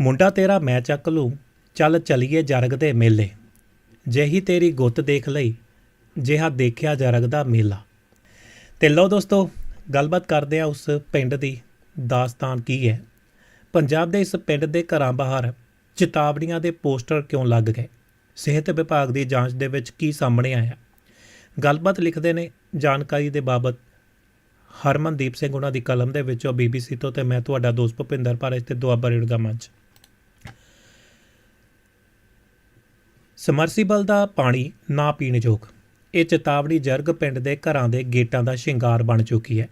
ਮੁੰਡਾ ਤੇਰਾ ਮੈਂ ਚੱਕ ਲੂੰ, ਚੱਲ ਚਲੀਏ ਜਰਗ ਦੇ ਮੇਲੇ। ਜਿਹੀ ਤੇਰੀ ਗੁੱਤ ਦੇਖ ਲਈ, ਜਿਹਾ ਦੇਖਿਆ ਜਰਗ ਦਾ ਮੇਲਾ। ਤੇ ਲਓ ਦੋਸਤੋ, ਗੱਲਬਾਤ ਕਰਦੇ ਆ ਉਸ ਪਿੰਡ ਦੀ, ਦਾਸਤਾਨ ਕੀ ਹੈ। ਪੰਜਾਬ ਦੇ ਇਸ ਪਿੰਡ ਦੇ ਘਰਾਂ ਬਾਹਰ ਚੇਤਾਵਨੀਆਂ ਦੇ ਪੋਸਟਰ ਕਿਉਂ ਲੱਗ ਗਏ? ਸਿਹਤ ਵਿਭਾਗ ਦੀ ਜਾਂਚ ਦੇ ਵਿੱਚ ਕੀ ਸਾਹਮਣੇ ਆਇਆ? ਗੱਲਬਾਤ ਲਿਖਦੇ ਨੇ ਜਾਣਕਾਰੀ ਦੇ ਬਾਬਤ ਹਰਮਨਦੀਪ ਸਿੰਘ, ਉਹਨਾਂ ਦੀ ਕਲਮ ਦੇ ਵਿੱਚੋਂ ਬੀਬੀਸੀ ਤੋਂ, ਤੇ ਮੈਂ ਤੁਹਾਡਾ ਦੋਸਤ ਭੁਪਿੰਦਰ ਭਾਰਤ ਤੇ ਦੁਆਬਾ ਰੇਡੀਓ ਦਾ ਮੰਚ। ਸਮਰਸੀਬਲ ਦਾ ਪਾਣੀ ਨਾ ਪੀਣ ਯੋਗ। ਇਹ ਚੇਤਾਵਨੀ ਜਰਗ ਪਿੰਡ ਦੇ ਘਰਾਂ ਦੇ ਗੇਟਾਂ ਦਾ ਸ਼ਿੰਗਾਰ ਬਣ ਚੁੱਕੀ ਹੈ।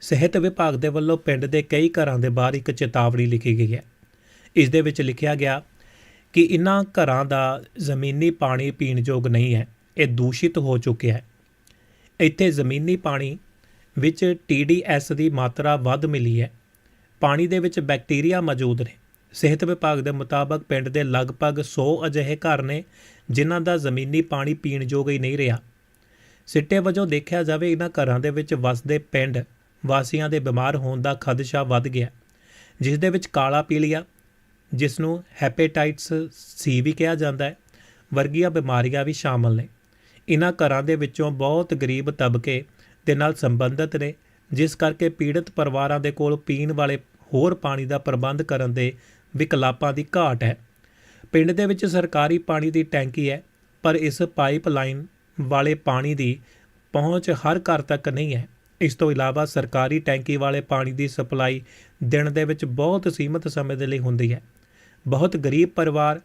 ਸਿਹਤ ਵਿਭਾਗ ਦੇ ਵੱਲੋਂ ਪਿੰਡ ਦੇ ਕਈ ਘਰਾਂ ਦੇ ਬਾਹਰ ਇੱਕ ਚੇਤਾਵਨੀ ਲਿਖੀ ਗਈ ਹੈ। ਇਸ ਦੇ ਵਿੱਚ ਲਿਖਿਆ ਗਿਆ ਕਿ ਇਨ੍ਹਾਂ ਘਰਾਂ ਦਾ ਜ਼ਮੀਨੀ ਪਾਣੀ ਪੀਣ ਯੋਗ ਨਹੀਂ ਹੈ, ਇਹ ਦੂਸ਼ਿਤ ਹੋ ਚੁੱਕਿਆ ਹੈ। ਇੱਥੇ ਜ਼ਮੀਨੀ ਪਾਣੀ ਵਿੱਚ TDS ਦੀ ਮਾਤਰਾ ਵੱਧ ਮਿਲੀ ਹੈ। ਪਾਣੀ ਦੇ ਵਿੱਚ ਬੈਕਟੀਰੀਆ ਮੌਜੂਦ ਨੇ। ਸਿਹਤ ਵਿਭਾਗ ਦੇ ਮੁਤਾਬਕ ਪਿੰਡ ਦੇ ਲਗਭਗ 100 ਅਜਿਹੇ ਘਰ ਨੇ ਜਿਨ੍ਹਾਂ ਦਾ ਜ਼ਮੀਨੀ ਪਾਣੀ ਪੀਣ ਯੋਗ ਹੀ ਨਹੀਂ ਰਿਹਾ। ਸਿੱਟੇ ਵਜੋਂ ਦੇਖਿਆ ਜਾਵੇ ਇਹਨਾਂ ਘਰਾਂ ਦੇ ਵਿੱਚ ਵਸਦੇ ਪਿੰਡ ਵਾਸੀਆਂ ਦੇ ਬਿਮਾਰ ਹੋਣ ਦਾ ਖਦਸ਼ਾ ਵੱਧ ਗਿਆ, ਜਿਸ ਦੇ ਵਿੱਚ ਕਾਲਾ ਪੀਲੀਆ, ਜਿਸ ਨੂੰ ਹੈਪੇਟਾਈਟਸ ਸੀ ਵੀ ਕਿਹਾ ਜਾਂਦਾ ਹੈ, ਵਰਗੀਆਂ ਬਿਮਾਰੀਆਂ ਵੀ ਸ਼ਾਮਲ ਨੇ। ਇਹਨਾਂ ਘਰਾਂ ਦੇ ਵਿੱਚੋਂ ਬਹੁਤ ਗਰੀਬ ਤਬਕੇ ਦੇ ਨਾਲ ਸੰਬੰਧਿਤ ਨੇ, ਜਿਸ ਕਰਕੇ ਪੀੜਤ ਪਰਿਵਾਰਾਂ ਦੇ ਕੋਲ ਪੀਣ ਵਾਲੇ ਹੋਰ ਪਾਣੀ ਦਾ ਪ੍ਰਬੰਧ ਕਰਨ ਦੇ ਵਿਕਲਾਪਾਂ ਦੀ ਘਾਟ ਹੈ। ਪਿੰਡ ਦੇ ਵਿੱਚ ਸਰਕਾਰੀ ਪਾਣੀ ਦੀ ਟੈਂਕੀ ਹੈ, ਪਰ ਇਸ ਪਾਈਪਲਾਈਨ ਵਾਲੇ ਪਾਣੀ ਦੀ ਪਹੁੰਚ ਹਰ ਘਰ ਤੱਕ ਨਹੀਂ ਹੈ। ਇਸ ਤੋਂ ਇਲਾਵਾ ਸਰਕਾਰੀ ਟੈਂਕੀ ਵਾਲੇ ਪਾਣੀ ਦੀ ਸਪਲਾਈ ਦਿਨ ਦੇ ਵਿੱਚ ਬਹੁਤ ਸੀਮਤ ਸਮੇਂ ਦੇ ਲਈ ਹੁੰਦੀ ਹੈ। ਬਹੁਤ ਗਰੀਬ ਪਰਿਵਾਰ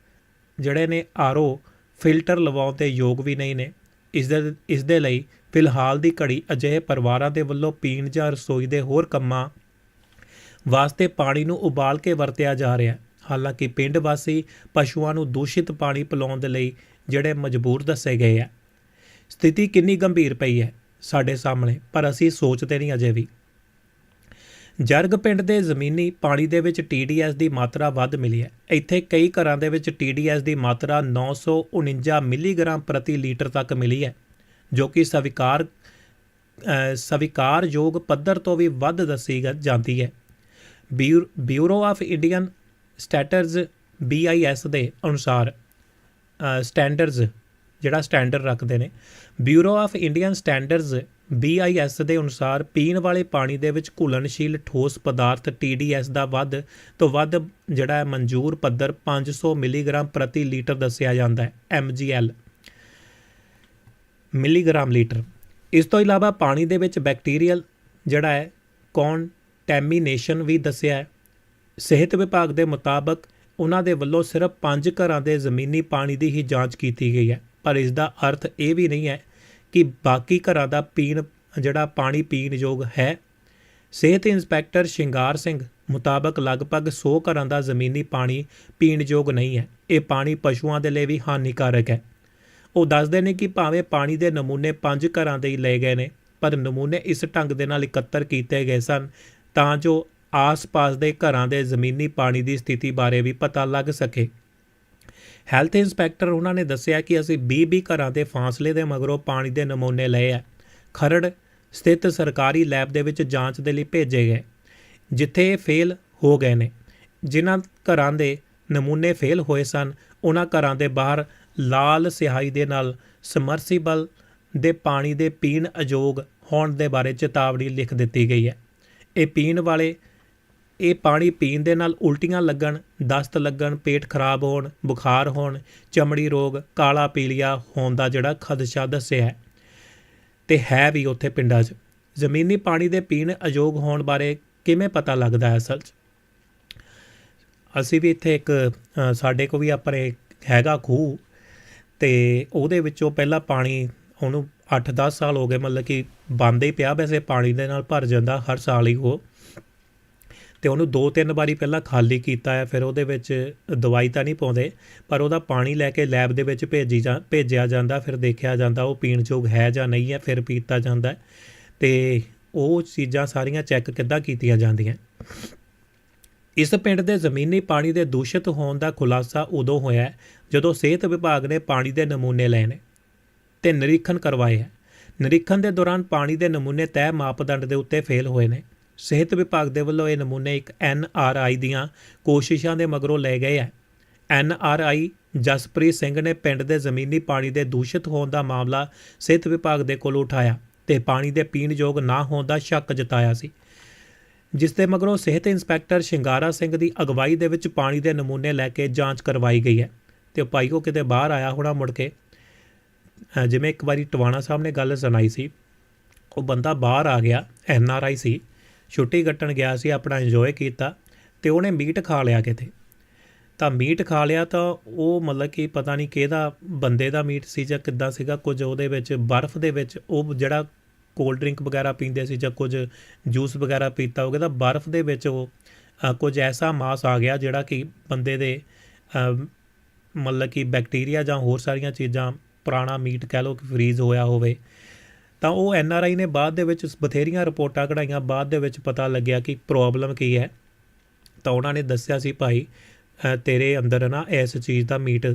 ਜਿਹੜੇ ਨੇ ਆਰਓ ਫਿਲਟਰ ਲਵਾਉਣ ਦੇ ਯੋਗ ਵੀ ਨਹੀਂ ਨੇ। ਇਸ ਦੇ ਇਸ ਦੇ ਲਈ ਫਿਲਹਾਲ ਦੀ ਘੜੀ ਅਜਿਹੇ ਪਰਿਵਾਰਾਂ ਦੇ ਵੱਲੋਂ ਪੀਣ ਜਾਂ ਰਸੋਈ ਦੇ ਹੋਰ ਕੰਮਾਂ ਵਾਸਤੇ ਪਾਣੀ ਨੂੰ ਉਬਾਲ ਕੇ ਵਰਤਿਆ ਜਾ ਰਿਹਾ ਹੈ। ਹਾਲਾਂਕਿ ਪਿੰਡ ਵਾਸੀ ਪਸ਼ੂਆਂ ਨੂੰ ਦੂਸ਼ਿਤ ਪਾਣੀ ਪਿਲਾਉਣ ਦੇ ਲਈ ਜਿਹੜੇ ਮਜਬੂਰ ਦੱਸੇ ਗਏ ਆ ਸਥਿਤੀ ਕਿੰਨੀ ਗੰਭੀਰ ਪਈ ਹੈ ਸਾਡੇ ਸਾਹਮਣੇ, ਪਰ ਅਸੀਂ ਸੋਚਦੇ ਨਹੀਂ ਅਜੇ ਵੀ। ਜਰਗ ਪਿੰਡ ਦੇ ਜ਼ਮੀਨੀ ਪਾਣੀ ਦੇ ਵਿੱਚ TDS ਦੀ ਮਾਤਰਾ ਵੱਧ ਮਿਲੀ ਹੈ। ਇੱਥੇ ਕਈ ਘਰਾਂ ਦੇ ਵਿੱਚ TDS ਦੀ ਮਾਤਰਾ 949 ਮਿਲੀਗ੍ਰਾਮ ਪ੍ਰਤੀ ਲੀਟਰ ਤੱਕ ਮਿਲੀ ਹੈ, ਜੋ ਕਿ ਸਵੀਕਾਰ ਸਵੀਕਾਰਯੋਗ ਪੱਧਰ ਤੋਂ ਵੀ ਵੱਧ ਦੱਸੀ ਗ- ਜਾਂਦੀ ਹੈ। Bureau of Indian standards BIS ਦੇ ਅਨੁਸਾਰ ਅ, ਸਟੈਂਡਰਡਸ ਜਿਹੜਾ ਸਟੈਂਡਰਡ ਰੱਖਦੇ ਨੇ bureau of Indian standards BIS ਦੇ ਅਨੁਸਾਰ ਪੀਣ ਵਾਲੇ ਪਾਣੀ ਦੇ ਵਿੱਚ ਘੁਲਣਸ਼ੀਲ ਠੋਸ ਪਦਾਰਥ TDS ਦਾ ਵੱਧ ਤੋਂ ਵੱਧ ਜਿਹੜਾ ਹੈ ਮਨਜ਼ੂਰ ਪੱਧਰ 500 ਮਿਲੀਗ੍ਰਾਮ ਪ੍ਰਤੀ ਲੀਟਰ ਦੱਸਿਆ ਜਾਂਦਾ ਹੈ MGL ਮਿਲੀਗ੍ਰਾਮ ਲੀਟਰ। ਇਸ ਤੋਂ ਇਲਾਵਾ ਪਾਣੀ ਦੇ ਵਿੱਚ ਬੈਕਟੀਰੀਅਲ ਜਿਹੜਾ ਹੈ ਕੌਨਟੈਮੀਨੇਸ਼ਨ ਵੀ ਦੱਸਿਆ ਹੈ। ਸਿਹਤ ਵਿਭਾਗ ਦੇ ਮੁਤਾਬਕ ਉਹਨਾਂ ਦੇ ਵੱਲੋਂ ਸਿਰਫ 5 ਘਰਾਂ ਦੇ ਜ਼ਮੀਨੀ ਪਾਣੀ ਦੀ ਹੀ ਜਾਂਚ ਕੀਤੀ ਗਈ ਹੈ। ਪਰ ਇਸ ਦਾ ਅਰਥ ਇਹ ਵੀ ਨਹੀਂ ਹੈ ਕਿ ਬਾਕੀ ਘਰਾਂ ਦਾ ਪੀਣ, ਜਿਹੜਾ ਪਾਣੀ ਪੀਣ ਯੋਗ ਹੈ। ਸਿਹਤ ਇੰਸਪੈਕਟਰ ਸ਼ਿੰਗਾਰ ਸਿੰਘ ਮੁਤਾਬਕ ਲਗਭਗ 100 ਘਰਾਂ ਦਾ ਜ਼ਮੀਨੀ ਪਾਣੀ ਪੀਣ ਯੋਗ ਨਹੀਂ ਹੈ। ਇਹ ਪਾਣੀ ਪਸ਼ੂਆਂ ਦੇ ਲਈ ਵੀ ਹਾਨੀਕਾਰਕ ਹੈ। ਉਹ ਦੱਸਦੇ ਨੇ ਕਿ ਭਾਵੇਂ ਪਾਣੀ ਦੇ ਨਮੂਨੇ ਪੰਜ ਘਰਾਂ ਦੇ ਹੀ ਲਏ ਗਏ ਨੇ, ਪਰ ਨਮੂਨੇ ਇਸ ਢੰਗ ਦੇ ਨਾਲ ਇਕੱਤਰ ਕੀਤੇ ਗਏ ਸਨ ਤਾਂ ਜੋ ਆਸ-ਪਾਸ ਦੇ ਘਰਾਂ ਦੇ ਜ਼ਮੀਨੀ ਪਾਣੀ ਦੀ ਸਥਿਤੀ ਬਾਰੇ ਵੀ ਪਤਾ ਲੱਗ ਸਕੇ। ਹੈਲਥ ਇੰਸਪੈਕਟਰ ਉਹਨਾਂ ਨੇ ਦੱਸਿਆ ਕਿ ਅਸੀਂ 20-20 ਘਰਾਂ ਦੇ ਫਾਸਲੇ ਦੇ ਮਗਰੋਂ ਪਾਣੀ ਦੇ ਨਮੂਨੇ ਲਏ ਆ ਖਰੜ ਸਥਿਤ ਸਰਕਾਰੀ ਲੈਬ ਦੇ ਵਿੱਚ ਜਾਂਚ ਦੇ ਲਈ ਭੇਜੇ ਗਏ, ਜਿੱਥੇ ਇਹ ਫੇਲ ਹੋ ਗਏ ਨੇ। ਜਿਨ੍ਹਾਂ ਘਰਾਂ ਦੇ ਨਮੂਨੇ ਫੇਲ ਹੋਏ ਸਨ, ਉਹਨਾਂ ਘਰਾਂ ਦੇ ਬਾਹਰ ਲਾਲ ਸਿਹਾਈ ਦੇ ਨਾਲ ਸਮਰਸੀਬਲ ਦੇ ਪਾਣੀ ਦੇ ਪੀਣ ਅਯੋਗ ਹੋਣ ਦੇ ਬਾਰੇ ਚੇਤਾਵਨੀ ਲਿਖ ਦਿੱਤੀ ਗਈ ਹੈ। ਇਹ ਪੀਣ ਵਾਲੇ ਇਹ ਪਾਣੀ ਪੀਣ ਦੇ ਨਾਲ ਉਲਟੀਆਂ ਲੱਗਣ, ਦਸਤ ਲੱਗਣ, ਪੇਟ ਖਰਾਬ ਹੋਣ, ਬੁਖਾਰ ਹੋਣ, ਚਮੜੀ ਰੋਗ, ਕਾਲਾ ਪੀਲੀਆ ਹੋਣ ਦਾ ਜਿਹੜਾ ਖਦਸ਼ਾ ਦੱਸਿਆ ਹੈ। ਤੇ ਹੈ ਵੀ ਉੱਥੇ ਪਿੰਡਾਂ 'ਚ। ਜ਼ਮੀਨੀ ਪਾਣੀ ਦੇ ਪੀਣ ਅਯੋਗ ਹੋਣ ਬਾਰੇ ਕਿਵੇਂ ਪਤਾ ਲੱਗਦਾ ਹੈ ਅਸਲ 'ਚ? ਅਸੀਂ ਵੀ ਇੱਥੇ ਇੱਕ ਸਾਡੇ ਕੋ ਵੀ ਆਪਣੇ ਹੈਗਾ ਖੂਹ ਤੇ ਉਹਦੇ ਵਿੱਚੋਂ ਪਹਿਲਾਂ ਪਾਣੀ ਉਹਨੂੰ 8-10 ਸਾਲ ਹੋ ਗਏ, ਮਤਲਬ ਕਿ ਬੰਦ ਹੀ ਪਿਆ, ਵੈਸੇ ਪਾਣੀ ਦੇ ਨਾਲ ਭਰ ਜਾਂਦਾ ਹਰ ਸਾਲ ਹੀ ਉਹ। ਤੇ ਉਹਨੂੰ ਦੋ ਤਿੰਨ ਵਾਰੀ ਪਹਿਲਾਂ ਖਾਲੀ ਕੀਤਾ ਹੈ, ਫਿਰ ਉਹਦੇ ਵਿੱਚ ਦਵਾਈ ਤਾਂ ਨਹੀਂ ਪਾਉਂਦੇ, ਪਰ ਉਹਦਾ ਪਾਣੀ ਲੈ ਕੇ ਲੈਬ ਦੇ ਵਿੱਚ ਭੇਜੀ ਜਾ, ਭੇਜਿਆ ਜਾਂਦਾ, ਫਿਰ ਦੇਖਿਆ ਜਾਂਦਾ ਉਹ ਪੀਣ ਯੋਗ ਹੈ ਜਾਂ ਨਹੀਂ ਹੈ, ਫਿਰ ਪੀਤਾ ਜਾਂਦਾ ਹੈ। ਤੇ ਉਹ ਚੀਜ਼ਾਂ ਸਾਰੀਆਂ ਚੈੱਕ ਕਿੱਦਾਂ ਕੀਤੀਆਂ ਜਾਂਦੀਆਂ? ਇਸ ਪਿੰਡ ਦੇ ਜ਼ਮੀਨੀ ਪਾਣੀ ਦੇ ਦੂਸ਼ਿਤ ਹੋਣ ਦਾ ਖੁਲਾਸਾ ਉਦੋਂ ਹੋਇਆ ਜਦੋਂ ਸਿਹਤ ਵਿਭਾਗ ਨੇ ਪਾਣੀ ਦੇ ਨਮੂਨੇ ਲਏ ਨੇ। ਤੇ ਨਿਰੀਖਣ ਕਰਵਾਏ ਹੈ। ਨਿਰੀਖਣ ਦੇ ਦੌਰਾਨ ਪਾਣੀ ਦੇ ਨਮੂਨੇ ਤੈਅ ਮਾਪਦੰਡ ਦੇ ਉੱਤੇ ਫੇਲ ਹੋਏ ਨੇ। ਸਿਹਤ ਵਿਭਾਗ ਦੇ ਵੱਲੋਂ ਇਹ ਨਮੂਨੇ ਇੱਕ ਐਨ ਆਰ ਆਈ ਦੀਆਂ ਕੋਸ਼ਿਸ਼ਾਂ ਦੇ ਮਗਰੋਂ ਲਏ ਗਏ ਹੈ। N R I Jaspreet Singh ਨੇ ਪਿੰਡ ਦੇ ਜ਼ਮੀਨੀ ਪਾਣੀ ਦੇ ਦੂਸ਼ਿਤ ਹੋਣ ਦਾ ਮਾਮਲਾ ਸਿਹਤ ਵਿਭਾਗ ਦੇ ਕੋਲ ਉਠਾਇਆ ਤੇ ਪਾਣੀ ਦੇ ਪੀਣ ਯੋਗ ਨਾ ਹੋਣ ਦਾ ਸ਼ੱਕ ਜਤਾਇਆ ਸੀ। ਜਿਸ ਦੇ ਮਗਰੋਂ ਸਿਹਤ ਇੰਸਪੈਕਟਰ ਸ਼ਿੰਗਾਰਾ ਸਿੰਘ ਦੀ ਅਗਵਾਈ ਦੇ ਵਿੱਚ ਪਾਣੀ ਦੇ ਨਮੂਨੇ ਲੈ ਕੇ ਜਾਂਚ ਕਰਵਾਈ ਗਈ ਹੈ। ਤੇ ਭਾਈ ਕੋ ਕਿਤੇ ਬਾਹਰ ਆਇਆ ਹੋਣਾ ਮੁੜ ਕੇ। ਜਿਵੇਂ ਇੱਕ ਵਾਰੀ ਟਵਾਣਾ ਸਾਹਿਬ ਨੇ ਗੱਲ ਸੁਣਾਈ ਸੀ, ਉਹ ਬੰਦਾ ਬਾਹਰ ਆ ਗਿਆ, ਐਨ ਆਰ ਆਈ ਸੀ, ਛੁੱਟੀ ਕੱਟਣ ਗਿਆ ਸੀ, ਆਪਣਾ ਇੰਜੋਏ ਕੀਤਾ ਤੇ ਉਹਨੇ ਮੀਟ ਖਾ ਲਿਆ ਕਿਤੇ। ਤਾਂ ਮੀਟ ਖਾ ਲਿਆ ਤਾਂ ਉਹ ਮਤਲਬ ਕਿ ਪਤਾ ਨਹੀਂ ਕਿਹਦਾ ਬੰਦੇ ਦਾ ਮੀਟ ਸੀ ਜਾਂ ਕਿੱਦਾਂ ਸੀਗਾ, ਕੁਝ ਉਹਦੇ ਵਿੱਚ ਬਰਫ਼ ਦੇ ਵਿੱਚ ਉਹ ਜਿਹੜਾ ਕੋਲਡ ਡਰਿੰਕ ਵਗੈਰਾ ਪੀਂਦੇ ਸੀ ਜਾਂ ਕੁਝ ਜੂਸ ਵਗੈਰਾ ਪੀਤਾ ਹੋਗੇ ਤਾਂ ਬਰਫ਼ ਦੇ ਵਿੱਚ ਉਹ ਕੁਝ ਐਸਾ ਮਾਸ ਆ ਗਿਆ ਜਿਹੜਾ ਕਿ ਬੰਦੇ ਦੇ ਮਤਲਬ ਕਿ ਬੈਕਟੀਰੀਆ ਜਾਂ ਹੋਰ ਸਾਰੀਆਂ ਚੀਜ਼ਾਂ ਪੁਰਾਣਾ ਮੀਟ ਕਹਿ ਲਓ ਕਿ ਫਰੀਜ਼ ਹੋਇਆ ਹੋਵੇ, ਤਾਂ ਉਹ ਐਨ ਆਰ ਆਈ ਨੇ ਬਾਅਦ ਦੇ ਵਿੱਚ ਬਥੇਰੀਆਂ ਰਿਪੋਰਟਾਂ ਕਢਾਈਆਂ, ਬਾਅਦ ਦੇ ਵਿੱਚ ਪਤਾ ਲੱਗਿਆ ਕਿ ਪ੍ਰੋਬਲਮ ਕੀ ਹੈ। ਤਾਂ ਉਹਨਾਂ ਨੇ ਦੱਸਿਆ ਸੀ, ਭਾਈ ਤੇਰੇ ਅੰਦਰ ਨਾ ਇਸ ਚੀਜ਼ ਦਾ ਮੀਟ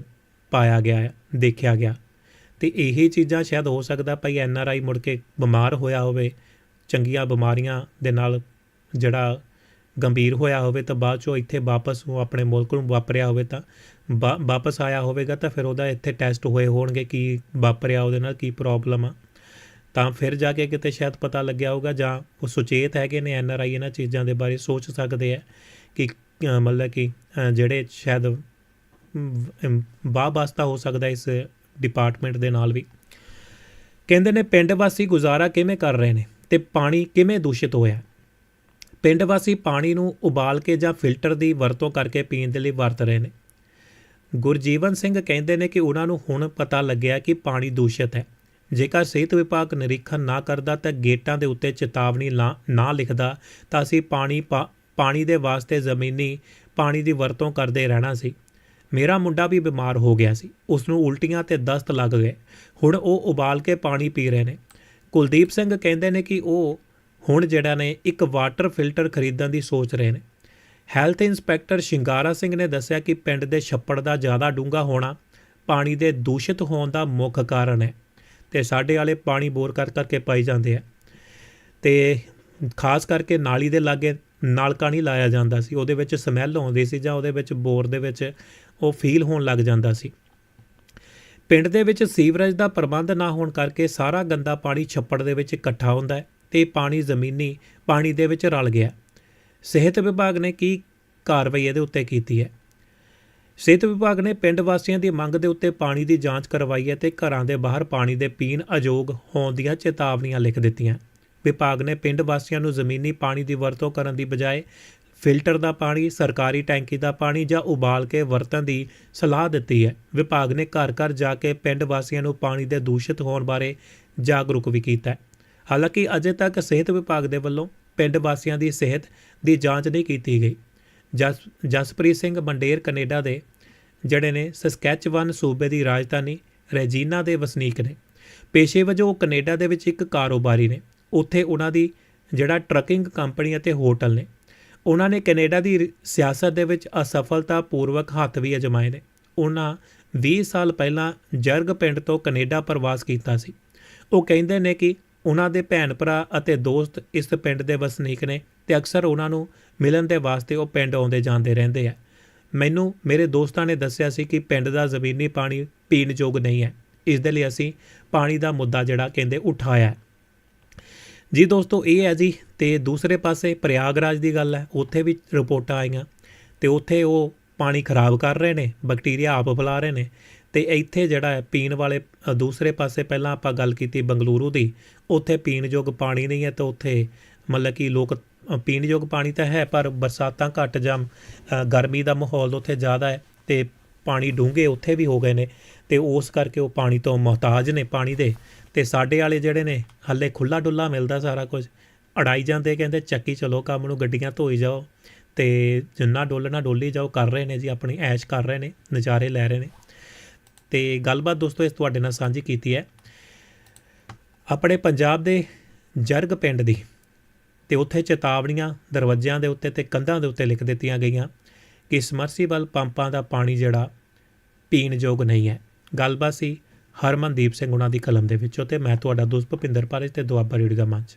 ਪਾਇਆ ਗਿਆ ਹੈ, ਦੇਖਿਆ ਗਿਆ। ਤੇ ਇਹੀ ਚੀਜ਼ਾਂ ਸ਼ਾਇਦ ਹੋ ਸਕਦਾ ਭਾਈ ਐਨ ਆਰ ਆਈ ਮੁੜ ਕੇ ਬਿਮਾਰ ਹੋਇਆ ਹੋਵੇ, ਚੰਗੀਆਂ ਬਿਮਾਰੀਆਂ ਦੇ ਨਾਲ ਜਿਹੜਾ ਗੰਭੀਰ ਹੋਇਆ ਹੋਵੇ ਤਾਂ ਬਾਅਦ ਚੋਂ ਇੱਥੇ ਵਾਪਸ ਉਹ ਆਪਣੇ ਮੁਲਕ ਨੂੰ ਵਾਪਰਿਆ ਹੋਵੇ ਤਾਂ ਵਾ- ਵਾਪਸ ਆਇਆ ਹੋਵੇਗਾ ਤਾਂ ਫਿਰ ਉਹਦਾ ਇੱਥੇ ਟੈਸਟ ਹੋਏ ਹੋਣਗੇ ਕੀ ਵਾਪਰਿਆ ਉਹਦੇ ਨਾਲ ਕੀ ਪ੍ਰੋਬਲਮ ਆ। ਤਾਂ ਫਿਰ ਜਾ ਕੇ ਕਿਤੇ ਸ਼ਾਇਦ ਪਤਾ ਲੱਗਿਆ ਹੋਊਗਾ ਜਾਂ ਉਹ ਸੁਚੇਤ ਹੈਗੇ ਨੇ ਐਨ ਆਰ ਆਈ ਇਹਨਾਂ ਚੀਜ਼ਾਂ ਦੇ ਬਾਰੇ, ਸੋਚ ਸਕਦੇ ਆ ਕਿ ਮਤਲਬ ਕਿ ਜਿਹੜੇ ਸ਼ਾਇਦ ਵਾਹ ਵਾਸਤਾ ਹੋ ਸਕਦਾ ਇਸ ਡਿਪਾਰਟਮੈਂਟ ਦੇ ਨਾਲ ਵੀ। ਕਹਿੰਦੇ ਨੇ ਪਿੰਡ ਵਾਸੀ ਗੁਜ਼ਾਰਾ ਕਿਵੇਂ ਕਰ ਰਹੇ ਨੇ ਤੇ ਪਾਣੀ ਕਿਵੇਂ ਦੂਸ਼ਿਤ ਹੋਇਆ? ਪਿੰਡ ਵਾਸੀ ਪਾਣੀ ਨੂੰ ਉਬਾਲ ਕੇ ਜਾਂ ਫਿਲਟਰ ਦੀ ਵਰਤੋਂ ਕਰਕੇ ਪੀਣ ਦੇ ਲਈ ਵਰਤ ਰਹੇ ਨੇ। ਗੁਰਜੀਵਨ ਸਿੰਘ ਕਹਿੰਦੇ ਨੇ ਕਿ ਉਹਨਾਂ ਨੂੰ ਹੁਣ ਪਤਾ ਲੱਗਿਆ ਕਿ ਪਾਣੀ ਦੂਸ਼ਿਤ ਹੈ। ਜੇਕਰ ਸਿਹਤ ਵਿਭਾਗ ਨਿਰੀਖਣ ਨਾ ਕਰਦਾ ਤਾਂ ਗੇਟਾਂ ਦੇ ਉੱਤੇ ਚੇਤਾਵਨੀ ਲਾ- ਨਾ ਲਿਖਦਾ ਤਾਂ ਅਸੀਂ ਪਾਣੀ ਪਾ- ਪਾਣੀ ਦੇ ਵਾਸਤੇ ਜ਼ਮੀਨੀ ਪਾਣੀ ਦੀ ਵਰਤੋਂ ਕਰਦੇ ਰਹਿਣਾ ਸੀ। ਮੇਰਾ ਮੁੰਡਾ ਵੀ ਬਿਮਾਰ ਹੋ ਗਿਆ ਸੀ। ਉਸ ਨੂੰ ਉਲਟੀਆਂ ਤੇ ਦਸਤ ਲੱਗ ਗਏ। ਹੁਣ ਉਹ ਉਬਾਲ ਕੇ ਪਾਣੀ ਪੀ ਰਹੇ ਨੇ। ਕੁਲਦੀਪ ਸਿੰਘ ਕਹਿੰਦੇ ਨੇ ਕਿ ਉਹ ਹੁਣ ਜਿਹੜਾ ਨੇ ਇੱਕ ਵਾਟਰ ਫਿਲਟਰ ਖਰੀਦਣ ਦੀ ਸੋਚ ਰਹੇ ਨੇ। ਹੈਲਥ ਇੰਸਪੈਕਟਰ ਸ਼ਿੰਗਾਰਾ ਸਿੰਘ ਨੇ ਦੱਸਿਆ ਕਿ ਪਿੰਡ ਦੇ ਛੱਪੜ ਦਾ ਜ਼ਿਆਦਾ ਡੂੰਘਾ ਹੋਣਾ ਪਾਣੀ ਦੇ ਦੂਸ਼ਿਤ ਹੋਣ ਦਾ ਮੁੱਖ ਕਾਰਨ ਹੈ ਤੇ ਸਾਡੇ ਵਾਲੇ ਪਾਣੀ ਬੋਰ ਕਰ ਕਰਕੇ ਪਾਈ ਜਾਂਦੇ ਆ। ਤੇ ਖਾਸ ਕਰਕੇ ਨਾਲੀ ਦੇ ਲਾਗੇ ਨਲਕਾ ਨਹੀਂ ਲਾਇਆ ਜਾਂਦਾ ਸੀ, ਉਹਦੇ ਵਿੱਚ ਸਮੈਲ ਆਉਂਦੀ ਸੀ ਜਾਂ ਉਹਦੇ ਵਿੱਚ ਬੋਰ ਦੇ ਵਿੱਚ ਉਹ ਫੀਲ ਹੋਣ ਲੱਗ ਜਾਂਦਾ ਸੀ। ਪਿੰਡ ਦੇ ਵਿੱਚ ਸੀਵਰੇਜ ਦਾ ਪ੍ਰਬੰਧ ਨਾ ਹੋਣ ਕਰਕੇ ਸਾਰਾ ਗੰਦਾ ਪਾਣੀ ਛੱਪੜ ਦੇ ਵਿੱਚ ਇਕੱਠਾ ਹੁੰਦਾ ਹੈ। ਤੇ ਪਾਣੀ ਜ਼ਮੀਨੀ, ਪਾਣੀ ਦੇ ਵਿੱਚ ਰਲ ਗਿਆ। ਸਿਹਤ ਵਿਭਾਗ ਨੇ ਕੀ ਕਾਰਵਾਈ ਇਹਦੇ ਉੱਤੇ ਕੀਤੀ ਹੈ? ਸਿਹਤ ਵਿਭਾਗ ਨੇ ਪਿੰਡ ਵਾਸੀਆਂ ਦੀ ਮੰਗ ਦੇ ਉੱਤੇ ਪਾਣੀ ਦੀ ਜਾਂਚ ਕਰਵਾਈ ਹੈ ਤੇ ਘਰਾਂ ਦੇ ਬਾਹਰ ਪਾਣੀ ਦੇ ਪੀਣ ਅਯੋਗ ਹੋਣ ਦੀਆਂ ਚੇਤਾਵਨੀਆਂ ਲਿਖ ਦਿੱਤੀਆਂ। ਵਿਭਾਗ ਨੇ ਪਿੰਡ ਵਾਸੀਆਂ ਨੂੰ ਜ਼ਮੀਨੀ ਪਾਣੀ ਦੀ ਵਰਤੋਂ ਕਰਨ ਦੀ ਬਜਾਏ ਫਿਲਟਰ ਦਾ ਪਾਣੀ, ਸਰਕਾਰੀ ਟੈਂਕੀ ਦਾ ਪਾਣੀ ਜਾਂ ਉਬਾਲ ਕੇ ਵਰਤਣ ਦੀ ਸਲਾਹ ਦਿੱਤੀ ਹੈ। ਵਿਭਾਗ ਨੇ ਘਰ ਘਰ ਜਾ ਕੇ ਪਿੰਡ ਵਾਸੀਆਂ ਨੂੰ ਪਾਣੀ ਦੇ ਦੂਸ਼ਿਤ ਹੋਣ ਬਾਰੇ ਜਾਗਰੂਕ ਵੀ ਕੀਤਾ ਹੈ। ਹਾਲਾਂਕਿ ਅਜੇ ਤੱਕ ਸਿਹਤ ਵਿਭਾਗ ਦੇ ਵੱਲੋਂ ਪਿੰਡ ਵਾਸੀਆਂ ਦੀ ਸਿਹਤ ਦੀ ਜਾਂਚ ਨਹੀਂ ਕੀਤੀ ਗਈ। ਜਸ, ਜਸਪ੍ਰੀਤ ਸਿੰਘ ਮੰਡੇਰ ਕੈਨੇਡਾ ਦੇ, ਜਿਹੜੇ ਨੇ ਸਸਕੈਚਵਨ ਸੂਬੇ ਦੀ ਰਾਜਧਾਨੀ ਰੈਜੀਨਾ ਦੇ ਵਸਨੀਕ ਨੇ। ਪੇਸ਼ੇ ਵਜੋਂ ਉਹ ਕੈਨੇਡਾ ਦੇ ਵਿੱਚ ਇੱਕ ਕਾਰੋਬਾਰੀ ਨੇ। ਉੱਥੇ ਉਹਨਾਂ ਦੀ ਜਿਹੜਾ ਟਰੱਕਿੰਗ ਕੰਪਨੀ ਅਤੇ ਹੋਟਲ ਨੇ। ਉਹਨਾਂ ਨੇ ਕੈਨੇਡਾ ਦੀ ਸਿਆਸਤ ਦੇ ਵਿੱਚ ਅਸਫਲਤਾ ਪੂਰਵਕ ਹੱਥ ਵੀ ਅਜਮਾਏ ਨੇ। ਉਹਨਾਂ 20 ਸਾਲ ਪਹਿਲਾਂ ਜਰਗ ਪਿੰਡ ਤੋਂ ਕੈਨੇਡਾ ਪ੍ਰਵਾਸ ਕੀਤਾ ਸੀ। ਉਹ ਕਹਿੰਦੇ ਨੇ ਕਿ ਉਹਨਾਂ ਦੇ ਭੈਣ ਭਰਾ ਅਤੇ ਦੋਸਤ ਇਸ ਪਿੰਡ ਦੇ ਵਸਨੀਕ ਨੇ ਤੇ ਅਕਸਰ ਉਹਨਾਂ ਨੂੰ ਮਿਲਣ ਦੇ ਵਾਸਤੇ ਉਹ ਪਿੰਡ ਆਉਂਦੇ ਜਾਂਦੇ ਰਹਿੰਦੇ ਆ। ਮੈਨੂੰ ਮੇਰੇ ਦੋਸਤਾਂ ਨੇ ਦੱਸਿਆ ਸੀ ਕਿ ਪਿੰਡ ਦਾ ਜ਼ਮੀਨੀ ਪਾਣੀ ਪੀਣ ਯੋਗ ਨਹੀਂ ਹੈ। ਇਸ ਦੇ ਲਈ ਅਸੀਂ ਪਾਣੀ ਦਾ ਮੁੱਦਾ ਜਿਹੜਾ ਕਹਿੰਦੇ ਉਠਾਇਆ ਜੀ ਦੋਸਤੋ, ਇਹ ਹੈ ਜੀ ਤੇ ਦੂਸਰੇ ਪਾਸੇ ਪ੍ਰਯਾਗਰਾਜ ਦੀ ਗੱਲ ਹੈ। ਉੱਥੇ ਵੀ ਰਿਪੋਰਟਾਂ ਆਈਆਂ ਤੇ ਉੱਥੇ ਉਹ ਪਾਣੀ ਖਰਾਬ ਕਰ ਰਹੇ ਨੇ, ਬੈਕਟੀਰੀਆ ਆਪ ਫੈਲਾ ਰਹੇ ਨੇ ਤੇ ਇੱਥੇ ਜਿਹੜਾ ਹੈ ਪੀਣ ਵਾਲੇ ਦੂਸਰੇ ਪਾਸੇ ਪਹਿਲਾਂ ਆਪਾਂ ਗੱਲ ਕੀਤੀ ਬੰਗਲੁਰੂ ਦੀ ਉੱਥੇ ਪੀਣ ਯੋਗ ਪਾਣੀ ਨਹੀਂ ਹੈ ਤਾਂ ਉੱਥੇ ਮਤਲਬ ਕਿ ਲੋਕ ਅ, ਪੀਣ ਯੋਗ ਪਾਣੀ ਤਾਂ ਹੈ ਪਰ ਬਰਸਾਤਾਂ ਘੱਟ ਜਾਂ ਗਰਮੀ ਦਾ ਮਾਹੌਲ ਉੱਥੇ ਜ਼ਿਆਦਾ ਹੈ ਤੇ ਪਾਣੀ ਡੂੰਘੇ ਉੱਥੇ ਵੀ ਹੋ ਗਏ ਨੇ ਤੇ ਉਸ ਕਰਕੇ ਉਹ ਪਾਣੀ ਤੋਂ ਮੁਹਤਾਜ ਨੇ ਪਾਣੀ ਦੇ ਤੇ ਸਾਡੇ ਵਾਲੇ ਜਿਹੜੇ ਨੇ ਹੱਲੇ ਖੁੱਲਾ ਡੁੱਲਾ ਮਿਲਦਾ ਸਾਰਾ ਕੁਝ। ਅੜਾਈ ਜਾਂਦੇ ਕਹਿੰਦੇ ਚੱਕੀ ਚਲੋ ਕੰਮ ਨੂੰ ਗੱਡੀਆਂ ਧੋਈ ਜਾਓ ਤੇ ਜਿੰਨਾ ਡੋਲਣਾ ਡੋਲੀ ਜਾਓ ਕਰ ਰਹੇ ਨੇ ਜੀ ਆਪਣੀ ਐਸ਼ ਕਰ ਰਹੇ ਨੇ ਨਜ਼ਾਰੇ ਲੈ ਰਹੇ ਨੇ। ਤੇ ਗੱਲਬਾਤ ਦੋਸਤੋ ਇਸ ਤੁਹਾਡੇ ਨਾਲ ਸਾਂਝੀ ਕੀਤੀ ਹੈ। ਆਪਣੇ ਪੰਜਾਬ ਦੇ ਜਰਗ ਪਿੰਡ ਦੀ ਤੇ ਉੱਥੇ ਚੇਤਾਵਨੀਆਂ ਦਰਵਾਜ਼ਿਆਂ ਦੇ ਉੱਤੇ ਤੇ ਕੰਧਾਂ ਦੇ ਉੱਤੇ ਲਿਖ ਦਿੱਤੀਆਂ ਗਈਆਂ ਕਿ ਸਮਰਸੀਬਲ ਪੰਪਾਂ ਦਾ ਪਾਣੀ ਜਿਹੜਾ ਪੀਣ ਯੋਗ ਨਹੀਂ ਹੈ। ਗੱਲਬਾਤ ਸੀ ਹਰਮਨਦੀਪ ਸਿੰਘ ਉਹਨਾਂ ਦੀ ਕਲਮ ਦੇ ਵਿੱਚੋਂ ਤੇ ਮੈਂ ਤੁਹਾਡਾ ਦੋਸਤ ਭੁਪਿੰਦਰ ਪਾਰਜ ਤੇ ਦੁਆਬਾ ਰੇਡੀਓ ਦਾ ਮੰਚ।